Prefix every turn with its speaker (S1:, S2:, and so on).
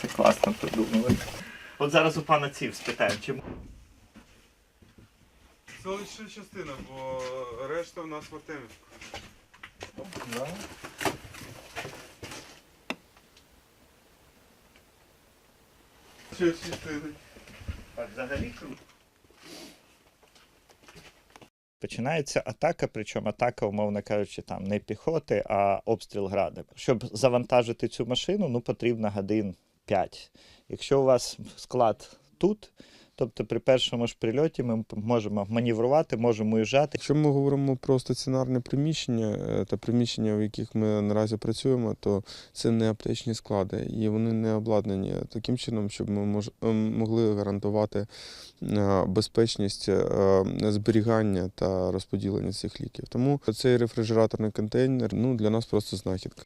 S1: це класно придумали. От зараз у пана Ців спитаємо, чому.
S2: Це лише частина, бо решта в нас в Артемівську. Що частини.
S1: Так, взагалі круто. Починається атака, причому атака, умовно кажучи, там не піхоти, а обстріл градами. Щоб завантажити цю машину, ну потрібно годин 5. Якщо у вас склад тут, тобто при першому ж прильоті ми можемо маневрувати, можемо уїжджати.
S3: Якщо ми говоримо про стаціонарне приміщення е, та приміщення, в яких ми наразі працюємо, то це не аптечні склади, і вони не обладнані таким чином, щоб ми ем, могли гарантувати е, безпечність е, зберігання та розподілення цих ліків. Тому цей рефрижераторний контейнер ну, для нас просто знахідка.